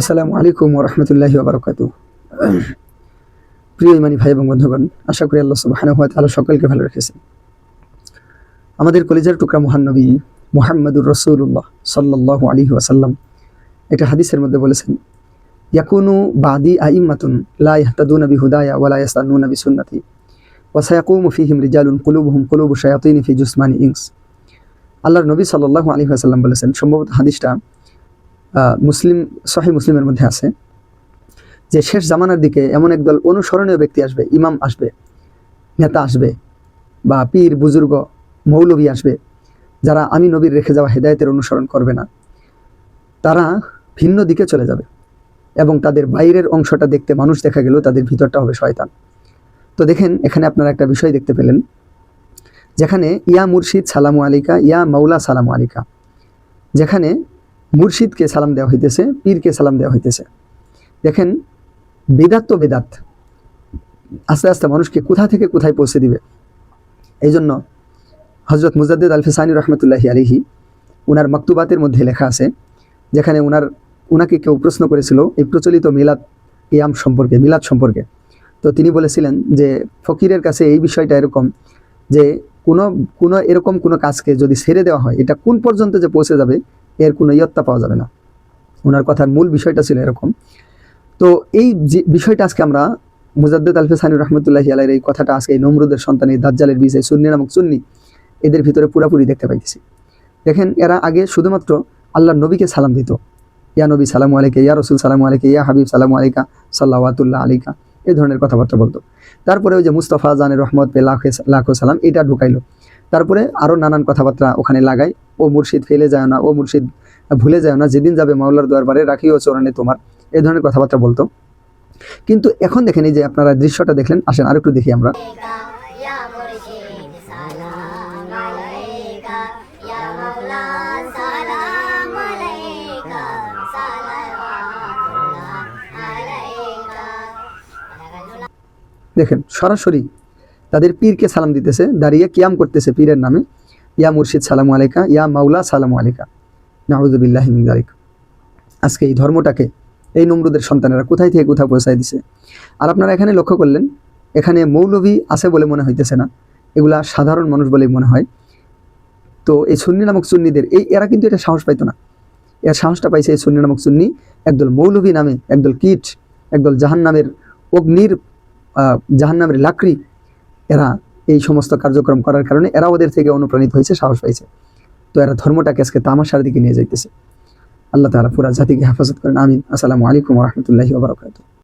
আসসালামু আলাইকুম ওরহমতুল্লাহি ওবরাকাতু। প্রিয় ইমানি ভাই এবং বন্ধুগণ, আশা করি আল্লাহ সুবহানাহু ওয়া তাআলা সকলকে ভালো রেখেছেন। আমাদের কলেজের টুকরা মহানবী মুহাম্মদুর রসুল্লাহ সাল্লাল্লাহু আলাইহি ওয়াসাল্লাম একটা হাদিসের মধ্যে বলেছেন, ইয়াকুনু বাদি আইম্মাতুন লা ইয়াহতাদুনা বিহুদায়া ওয়া লা ইয়াস্তানুনা বিসুন্নতি ওয়া সায়াকুমু ফীহিম রিজালুন কুলুবুহুম কুলুবু শায়াতিন ফি জুসমানি ইনস। আল্লাহর নবী সাল্লাল্লাহু আলাইহি ওয়াসাল্লাম বলেছেন, সম্ভবত হাদিসটা মুসলিম সহি মুসলিমের মধ্যে আছে, যে শেষ জামানার দিকে এমন একদল অনুসরণীয় ব্যক্তি আসবে, ইমাম আসবে, নেতা আসবে, বা পীর, বুজুর্গ, মৌলবী আসবে, যারা আমি নবীর রেখে যাওয়া হেদায়েতের অনুসরণ করবে না। তারা ভিন্ন দিকে চলে যাবে এবং তাদের বাইরের অংশটা দেখতে মানুষ দেখা গেলেও তাদের ভিতরটা হবে শয়তান। তো দেখেন, এখানে আপনারা একটা বিষয় দেখতে পেলেন, যেখানে ইয়া মুর্শিদ সালামু আলিকা ইয়া মাওলা সালামু আলিকা যেখানে মুর্শিদকে সালাম দেওয়া হইতেছে, পীরকে সালাম দেওয়া হইতেছে। দেখেন বেদাত বেদাত। আস্তে আস্তে মানুষকে কোথা থেকে কোথায় পৌঁছে দিবে? এই জন্য হজরত মুজাদ্দিদ আল ফিসানি রহমতুল্লাহি আলিহি উনার মাকতুবাতের মধ্যে লেখা আছে, যেখানে উনার, উনাকে কেউ প্রশ্ন করেছিল এই প্রচলিত মিলাদ, ইয়াম সম্পর্কে, মিলাদ সম্পর্কে। তো তিনি বলেছিলেন যে, ফকিরের কাছে এই বিষয়টা এরকম যে, কোনো কোনো এরকম কোনো কাজকে যদি ছেড়ে দেওয়া হয়, এটা কোন পর্যন্ত যে পৌঁছে যাবে এর কোনো ইয়ত্তা পাওয়া যাবে না। ওনার কথার মূল বিষয়টা ছিল এরকম। তো এই যে বিষয়টা আজকে আমরা মুজাদ্দেদ আলফে সানি রহমতুল্লাহি আলাইয়ের এই কথাটা আজকে এই নমরুদের সন্তান, এই দাজ্জালের বিষয় সুন্নি নামক সুন্নি, এদের ভিতরে পুরাপুরি দেখতে পাইতেছি। দেখেন, এরা আগে শুধুমাত্র আল্লাহর নবীকে সালাম দিত। ইয়া নবী, সালামু আলাইকা, ইয়া রসুল, সালামু আলাইকা, ইয়া হাবিব, সালামু আলাইকা, সাল্লাওয়াতুল্লাহ আলিকা এই ধরনের কথাবার্তা বলতো। তারপরে ওই যে মুস্তফা জানের রহমত, পে লাখে, লাখো সালাম, এটা ঢুকাইলো। তারপরে আরও নানান কথাবার্তা ওখানে লাগাই ও মুর্শিদ ফেলে যায় না, ও মুর্শিদ ভুলে যায় না, যেদিন যাবে মাওলার দরবারে রাখিও চরণে তোমার, এই ধরনের কথাবার্তা বলতো। কিন্তু এখন দেখেনি যে আপনারা দৃশ্যটা দেখলেন, আসেন আরেকটু দেখি আমরা। দেখেন সরাসরি তাদের পীরকে সালাম দিতেছে, দাঁড়িয়ে কিয়াম করতেছে পীরের নামে। ইয়া মুর্শিদ সালাম আলাইকা, ইয়া মাওলা সালামু আলাইকা। নাহুজুবিল্লাহ আজকে এই ধর্মটাকে, এই নমরুদের সন্তানেরা কোথায় থেকে কোথায় পৌঁছায় দিছে? আর আপনারা এখানে লক্ষ্য করলেন, এখানে মৌলভী আছে বলে মনে হইতেছে না। এগুলা সাধারণ মানুষ বলেই মনে হয়। তো এই সুন্নি নামক সুন্নিদের, এই এরা কিন্তু এটা সাহস পাইতো না। এর সাহসটা পাইছে এই সুন্নি নামক সুন্নি একদল মৌলভী নামে, একদল কীট, একদল জাহান নামের অগ্নির জাহান নামের লাকড়ি। এরা এই সমস্ত কার্যক্রম করার কারণে এরা ওদের থেকে অনুপ্রাণিত হয়েছে, সাহস পাইছে। তো এরা ধর্মটাকে আজকে তামাশার দিকে নিয়ে যাইতেছে। আল্লাহ তালা পুরা জাতিকে হেফাজত করেন, আমিন। আসসালামু আলাইকুম রহমতুল্লাহি